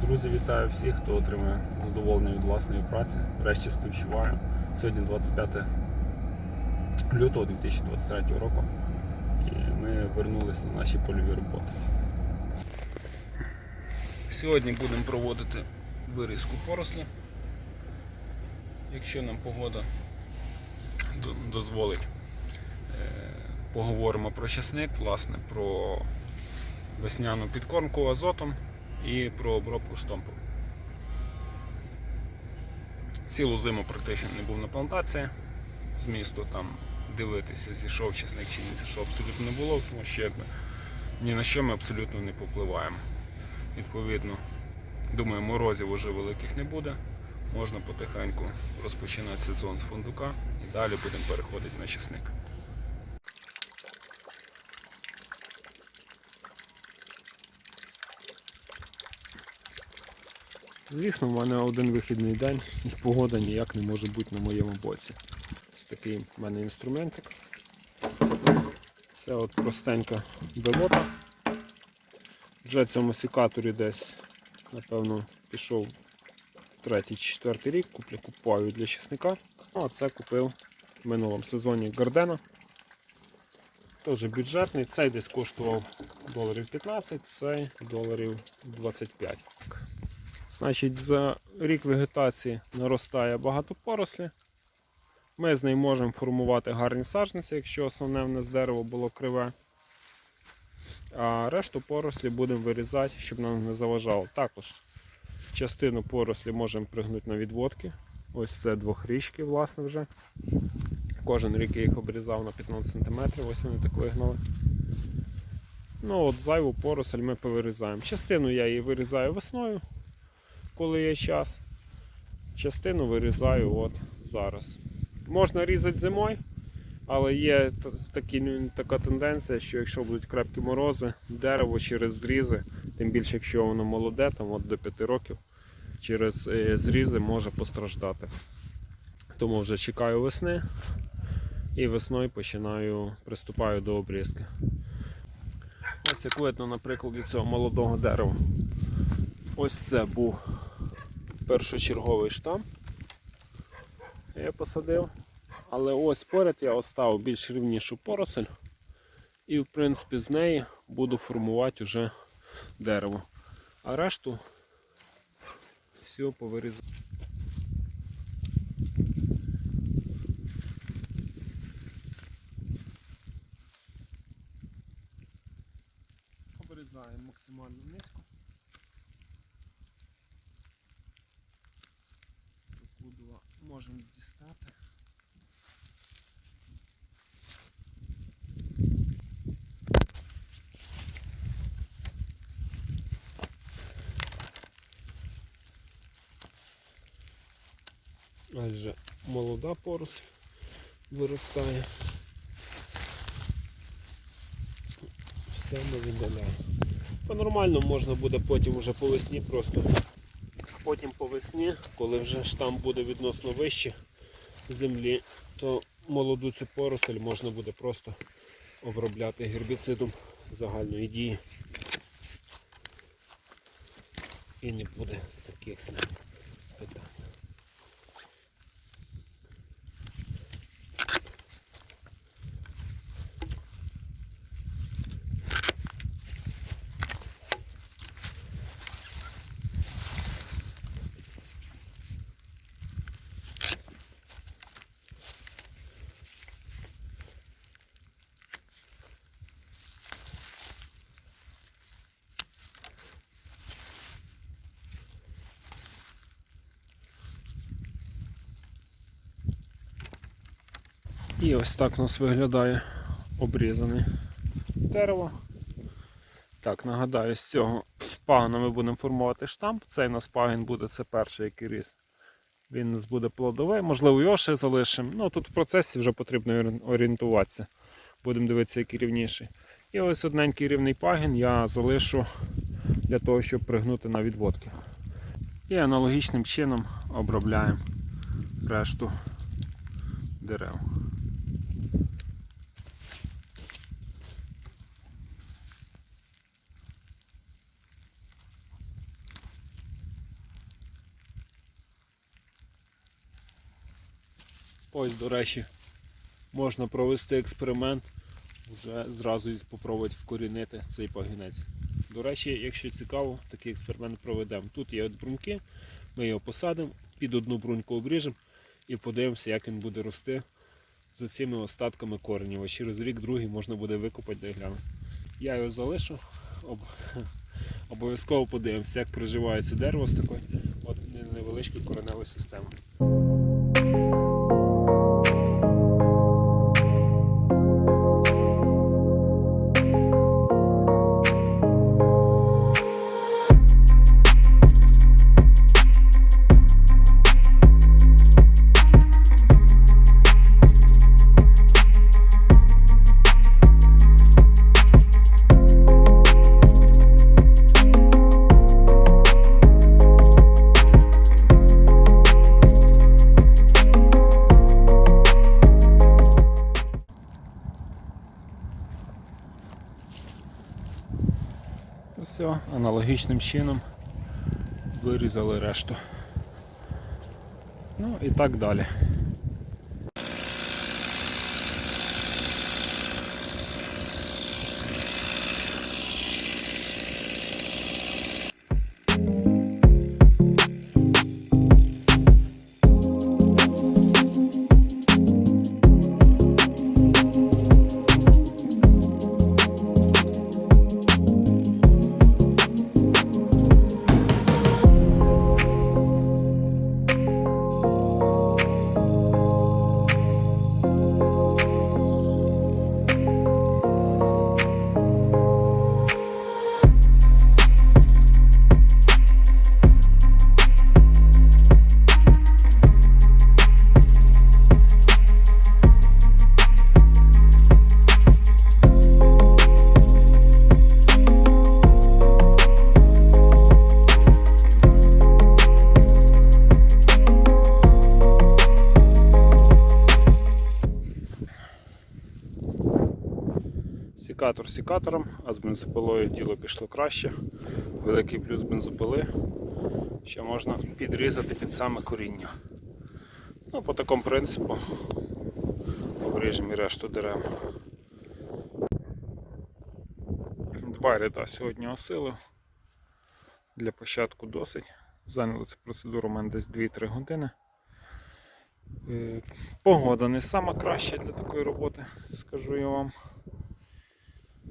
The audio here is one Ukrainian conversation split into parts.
Друзі, вітаю всіх, хто отримує задоволення від власної праці. Врешті співчуваю. Сьогодні 25 лютого 2023 року. І ми вернулись на наші польові роботи. Сьогодні будемо проводити вирізку порослі. Якщо нам погода дозволить. Е, Поговоримо про часник, власне, про весняну підкормку азотом і про обробку стомпом. Цілу зиму практично не був на плантації. З місту там дивитися, зійшов часник чи не зійшов, абсолютно не було, тому що якби ні на що ми абсолютно не попливаємо. Відповідно, думаю, морозів уже великих не буде. Можна потихеньку розпочинати сезон з фундука і далі будемо переходити на часник. Звісно, в мене один вихідний день і погода ніяк не може бути на моєму боці. Ось такий в мене інструментик. Це от простенька белота. Вже цьому секаторі десь, напевно, пішов третій чи четвертий рік, куплю купаю для чесника. Ну, а це купив в минулому сезоні Гардена. Теж бюджетний, цей десь коштував доларів 15, цей доларів 25. Значить, за рік вегетації наростає багато порослі. Ми з нею можемо формувати гарні саджанці, якщо основне в нас дерево було криве. А решту порослі будемо вирізати, щоб нам не заважало. Також частину порослі можемо пригнути на відводки. Ось це двохрічки, власне, вже. Кожен рік я їх обрізав на 15 см, ось вони так вигнали. Ну от зайву поросль ми повирізаємо. Частину я її вирізаю весною, коли є час. Частину вирізаю от зараз. Можна різати зимою, але є такі, така тенденція, що якщо будуть крепкі морози, дерево через зрізи, тим більше якщо воно молоде, там от до 5 років, через е, зрізи може постраждати. Тому вже чекаю весни і весною починаю, приступаю до обрізки. Ось як видно на прикладі цього молодого дерева. Ось це був першочерговий штам. Я посадив. Але ось поряд я оставив більш рівнішу поросель. І в принципі з неї буду формувати вже дерево. А решту все повирізаю. Адже молода поросль виростає. Все ми видаляємо. По-нормальному можна буде потім вже по весні просто. Потім по весні, коли вже штам буде відносно вище землі, то молоду цю поросель можна буде просто обробляти гербіцидом загальної дії. І не буде таких питань. І ось так у нас виглядає обрізане дерево. Так, нагадаю, з цього пагона ми будемо формувати штамп. Цей у нас пагін буде, це перший який ріс. Він у нас буде плодовий, можливо, його ще залишимо. Ну тут в процесі вже потрібно орієнтуватися. Будемо дивитися, який рівніший. І ось одненький рівний пагін я залишу для того, щоб пригнути на відводки. І аналогічним чином обробляємо решту дерев. Ось, до речі, можна провести експеримент, вже зразу спробувати вкорінити цей пагінець. До речі, якщо цікаво, такий експеримент проведемо. Тут є от бруньки, ми його посадимо, під одну бруньку обріжемо і подивимося, як він буде рости з цими остатками коренів. А через рік другий можна буде викопати де глянути. Я його залишу, об... обов'язково подивимося, як приживається дерево з такою невеличкою кореневою системою. Аналогічним чином вирізали решту. Ну і так далі. Сікатор а з бензопилою діло пішло краще. Великий плюс бензопили, що можна підрізати під саме коріння. Ну, по такому принципу обріжемо і решту дерев. Два ряда сьогодні осилив. Для початку досить. Зайняли цю процедуру у мене десь 2-3 години. Е, Погода не сама краща для такої роботи, скажу я вам.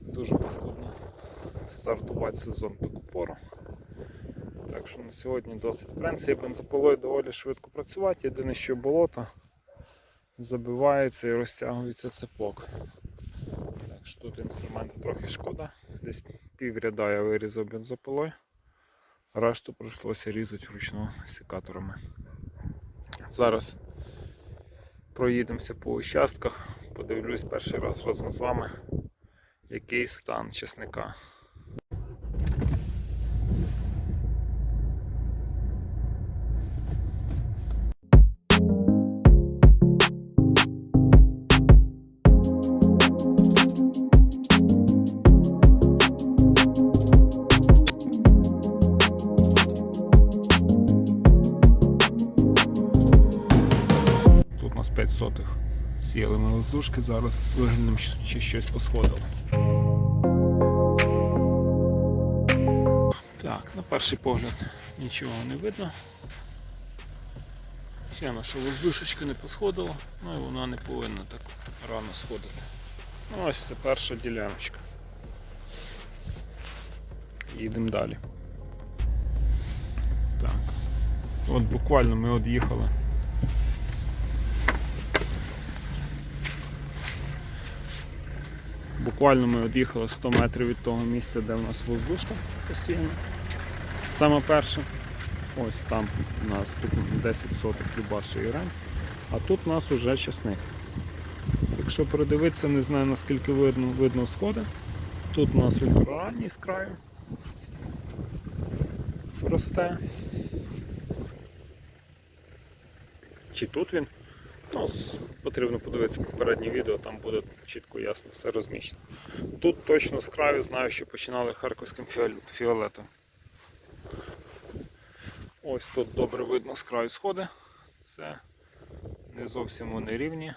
Дуже паскудно стартувати сезон таку пору. Так що на сьогодні досить. В принципі, бензопилою доволі швидко працювати. Єдине, що болото забивається і розтягується цепок. Так що тут інструменту трохи шкода. Десь півряда я вирізав бензопилою. Решту прийшлося різати вручну секаторами. Зараз проїдемося по участках, подивлюсь перший раз разом з вами, який стан чесника. Воздушки, зараз виглянемо, чи щось посходило. Так, на перший погляд нічого не видно. Ще наша воздушечка не посходила, ну і вона не повинна так рано сходити. Ну, ось це перша діляночка. Їдемо далі. Так. От буквально ми от Буквально ми від'їхали 100 метрів від того місця, де в нас воздушка посіяна. Саме перше, ось там у нас тут 10 соток Любаша і Рен, а тут у нас уже часник. Якщо передивитися, не знаю наскільки видно, видно сходи. Тут у нас він ранній з краю росте. Чи тут він? Ну, потрібно подивитися попереднє відео, там буде чітко ясно все розміщено. Тут точно з краю знаю, що починали харківським фіолетом. Ось тут добре видно з краю сходи. Це Не зовсім вони рівні.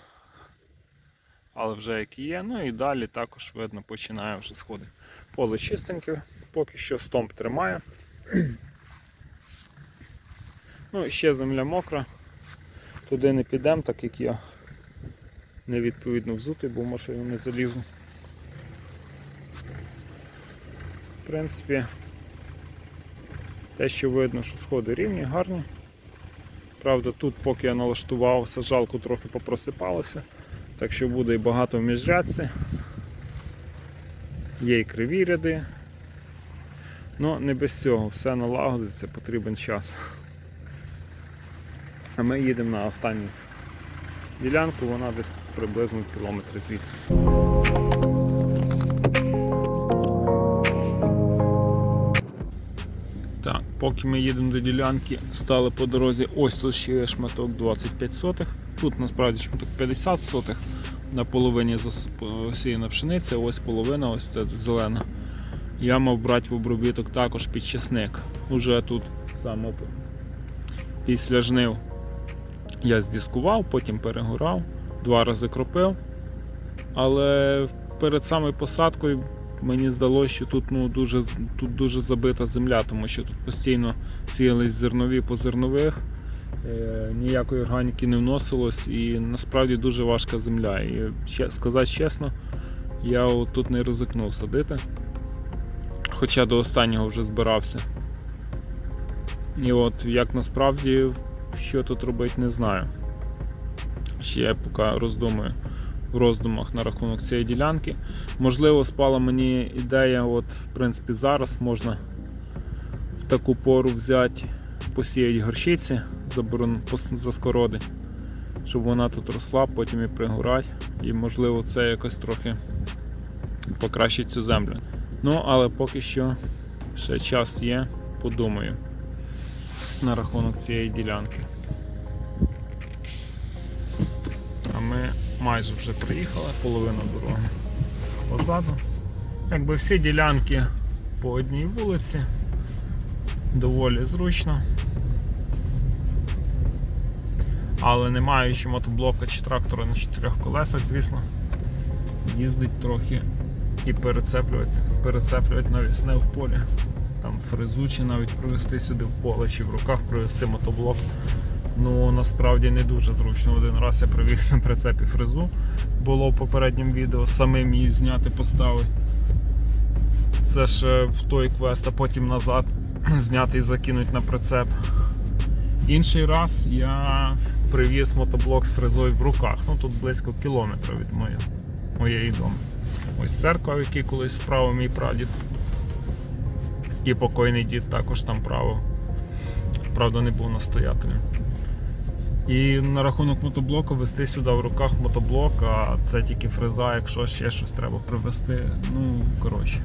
Але вже які є. Ну і далі також видно починає вже сходи. Поле чистеньке, поки що стомп тримає. Ну, і ще земля мокра. Туди не підемо, так як я невідповідно взутий, бо в машину не залізу. В принципі, те, що видно, що сходи рівні, гарні. Правда, тут, поки я налаштував, саджалку трохи попросипалося, так що буде і багато в міжрядці. Є і криві ряди. Ну, не без цього, все налагодиться, потрібен час. А ми їдемо на останню ділянку, вона десь приблизно кілометр звідси. Так, поки ми їдемо до ділянки, стали по дорозі. Ось тут ще шматок 25 сотих. Тут насправді шматок 50 сотих. На половині зас- посіяна пшениця, ось половина, ось це зелена. Я мав брати в обробіток також під часник. Уже тут саме після жнив я здіскував, потім перегорав, два рази кропив. Але перед самою посадкою мені здалося, що тут, ну, дуже, тут дуже забита земля, тому що тут постійно сіялись зернові по зернових, е, ніякої органіки не вносилось і насправді дуже важка земля. І сказати чесно, я тут не ризикнув садити. Хоча до останнього вже збирався. І от як насправді що тут робити, не знаю. Ще я поки роздумую в роздумах на рахунок цієї ділянки. Можливо, спала мені ідея, от, в принципі, зараз можна в таку пору взяти, посіяти горщиці пос- заскороди, щоб вона тут росла, потім і пригорать. І можливо це якось трохи покращить цю землю. Ну, але поки що ще час є, подумаю на рахунок цієї ділянки. А ми майже вже приїхали, половину дороги позаду. Якби всі ділянки по одній вулиці, доволі зручно. Але не маючи мотоблока чи трактора на чотирьох колесах, звісно, їздить трохи і перецеплювати навісне в полі. Там фрезу чи навіть провести сюди в поле, чи в руках провести мотоблок. Ну насправді не дуже зручно. Один раз я привіз на прицепі фрезу, було в попередньому відео, самим її зняти, поставити. Це ж в той квест, а потім назад зняти і закинути на прицеп. Інший раз я привіз мотоблок з фрезою в руках. Ну тут близько кілометра від моєї, моєї дому. Ось церква, в якій колись справив мій прадід. І покойний дід також там правив. Правда, не був настоятелем. І на рахунок мотоблоку вести сюди в руках мотоблок, а це тільки фреза, якщо ще щось треба привезти. Ну, коротше,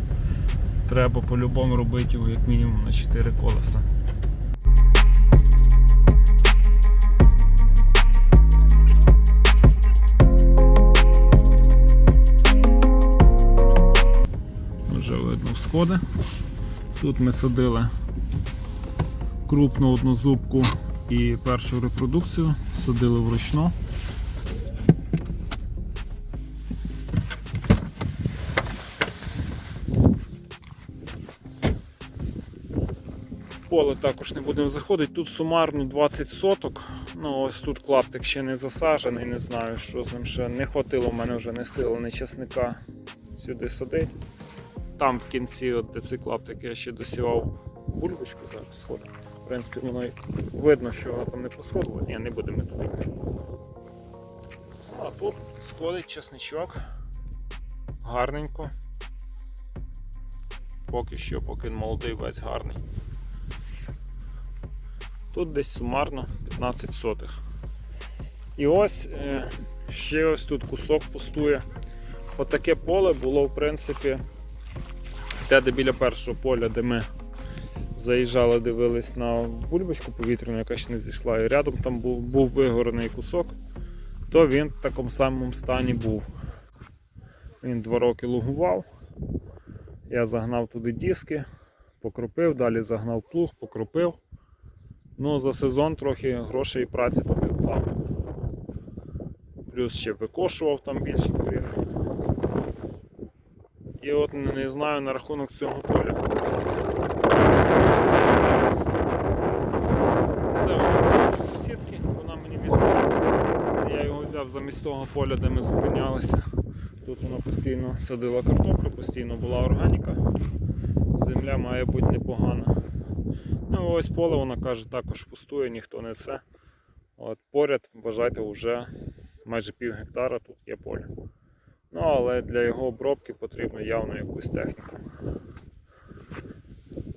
треба по-любому робити його як мінімум на 4 колеса. Вже видно всходи. Тут ми садили крупну однозубку і першу репродукцію, садили вручну. Поле також не будемо заходити. Тут сумарно 20 соток. Ну ось тут клаптик ще не засаджений, не знаю, що з ним ще не хватило в мене вже не сили, не часника сюди садить. Там в кінці, от де цей клаптик, я ще досівав бульбочку зараз сходить. В принципі, воно видно, що вона там не посходила. Ні, не будемо туди. А тут сходить чесничок. Гарненько. Поки що, поки молодий весь гарний. Тут десь сумарно 15 сотих. І ось е, ще ось тут кусок пустує. Отаке поле було, в принципі, те, де біля першого поля, де ми заїжджали, дивились на бульбочку повітряну, яка ще не зійшла, і рядом там був, був вигорений кусок, то він в такому самому стані був. Він два роки лугував. Я загнав туди диски, покропив, далі загнав плуг, покропив. Ну, за сезон трохи грошей і праці вклав. плюс ще викошував там більше порядку. І от не знаю на рахунок цього поля. Це у сусідки, вона мені відповіла. Це я його взяв замість того поля, де ми зупинялися. Тут вона постійно садила картоплю, постійно була органіка. Земля має бути непогана. Ну ось поле вона каже, також пустує, ніхто не це. От поряд, вважайте, вже майже пів гектара тут є поле. Ну, але для його обробки потрібно явно якусь техніку.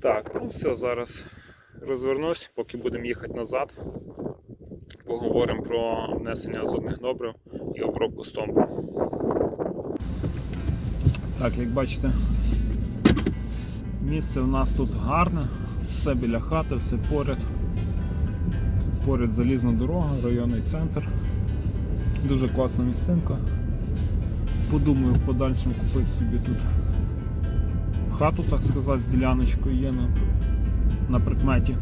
Так, ну все, зараз розвернусь, поки будемо їхати назад. Поговоримо про внесення азотних добрив і обробку стомпу. Так, як бачите, місце у нас тут гарне, все біля хати, все поряд. Поряд залізна дорога, районний центр. Дуже класна місцинка. Подумаю в подальшому купити собі тут хату, так сказати, з діляночкою є на, на прикметі.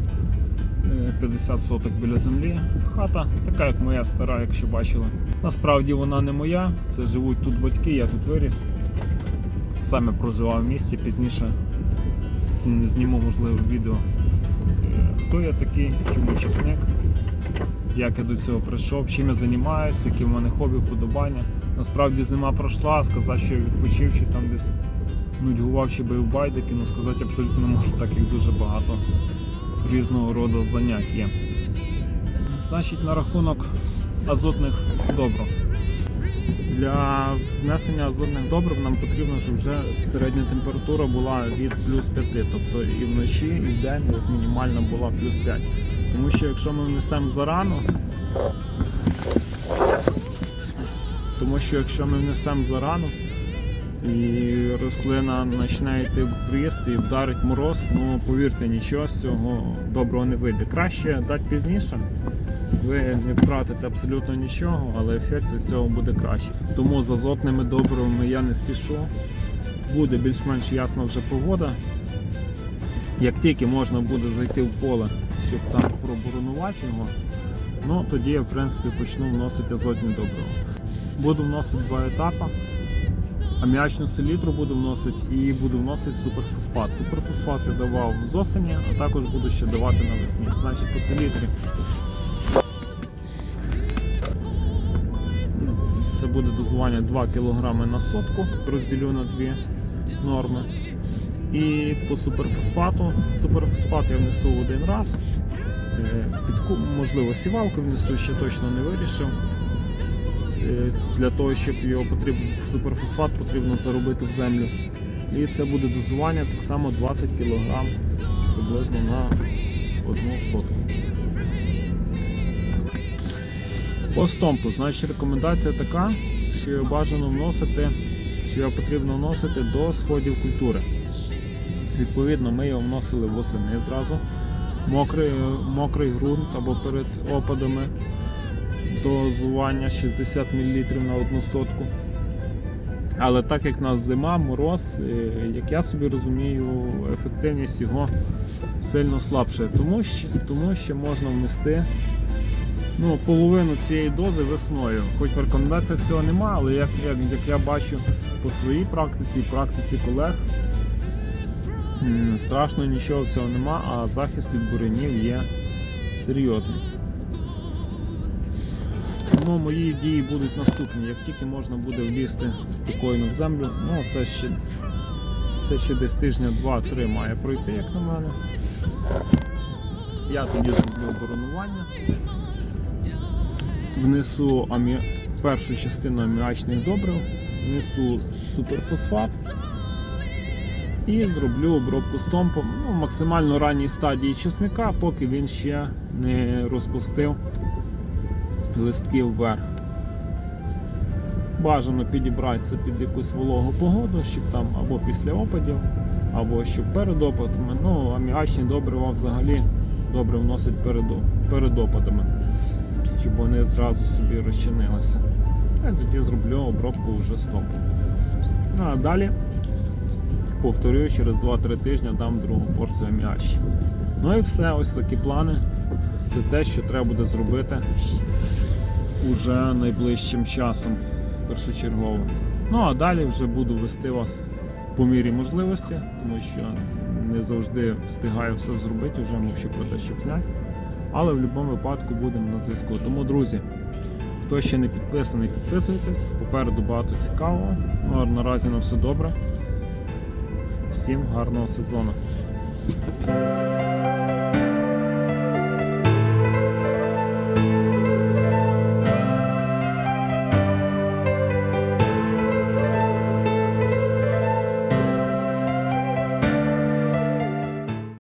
Е, 50 соток біля землі. Хата така, як моя стара, якщо бачили. Насправді вона не моя, це живуть тут батьки, я тут виріс. Саме проживав в місті, пізніше зніму можливо відео. е, Хто я такий, чому часник, як я до цього прийшов, чим я займаюся, які в мене хобі, вподобання. Насправді зима пройшла, сказати, що я відпочив, чи там десь нудьгував, чи бив байдики, ну сказати абсолютно не можу, так як дуже багато різного роду занять є. Значить, на рахунок азотних добрив. Для внесення азотних добрив нам потрібно, щоб вже середня температура була від плюс 5, тобто і вночі, і вдень от мінімальна була плюс 5. Тому що якщо ми внесемо зарано, тому що якщо ми внесемо зарано і рослина почне йти в ріст і вдарить мороз, ну повірте, нічого з цього доброго не вийде. Краще дати пізніше. Ви не втратите абсолютно нічого, але ефект від цього буде кращий. Тому з азотними добривами я не спішу. Буде більш-менш ясна вже погода. Як тільки можна буде зайти в поле, щоб там проборонувати його, ну тоді я в принципі почну вносити азотні добрива. Буду вносити два етапи. Аміачну селітру буду вносити і буду вносити суперфосфат. Суперфосфат я давав з осені, а також буду ще давати навесні. Значить, по селітрі Це буде дозування 2 кг на сотку, розділю на дві норми. І по суперфосфату. Суперфосфат я внесу один раз. Е, Підку, можливо, сівалку внесу, ще точно не вирішив. Для того, щоб його потрібно, суперфосфат потрібно заробити в землю. І це буде дозування так само 20 кг приблизно на одну сотку. По стомпу, значить рекомендація така, що його бажано вносити, що його потрібно вносити до сходів культури. Відповідно, ми його вносили восени зразу. Мокрий, мокрий ґрунт або перед опадами дозування 60 мл на одну сотку. Але так як в нас зима, мороз, е, як я собі розумію, ефективність його сильно слабша. Тому що, тому що можна внести ну, половину цієї дози весною. Хоч в рекомендаціях цього немає, але як, як, як я бачу по своїй практиці і практиці колег, страшно нічого цього нема, а захист від буренів є серйозний. Тому мої дії будуть наступні. Як тільки можна буде влізти спокійно в землю, ну це ще, це ще десь тижня 2-3 має пройти, як на мене. Я тоді зроблю оборонування внесу амі... першу частину аміачних добрив, внесу суперфосфат і зроблю обробку стомпом ну, в максимально ранній стадії чесника, поки він ще не розпустив листків вверх. Бажано підібрати це під якусь вологу погоду, щоб там або після опадів, або щоб перед опадами. Ну, аміачні добрива взагалі добре вносять перед, перед опадами щоб вони зразу собі розчинилися. Я тоді зроблю обробку вже стопом. Ну а далі, повторюю, через 2-3 тижні дам другу порцію м'ячі. Ну і все, ось такі плани. Це те, що треба буде зробити уже найближчим часом першочергово. Ну а далі вже буду вести вас по мірі можливості, тому що не завжди встигаю все зробити, вже мовчу про те, щоб зняти. Але в будь-якому випадку будемо на зв'язку. Тому, друзі, хто ще не підписаний, підписуйтесь. Попереду багато цікавого. Ну, а наразі на все добре. Всім гарного сезону.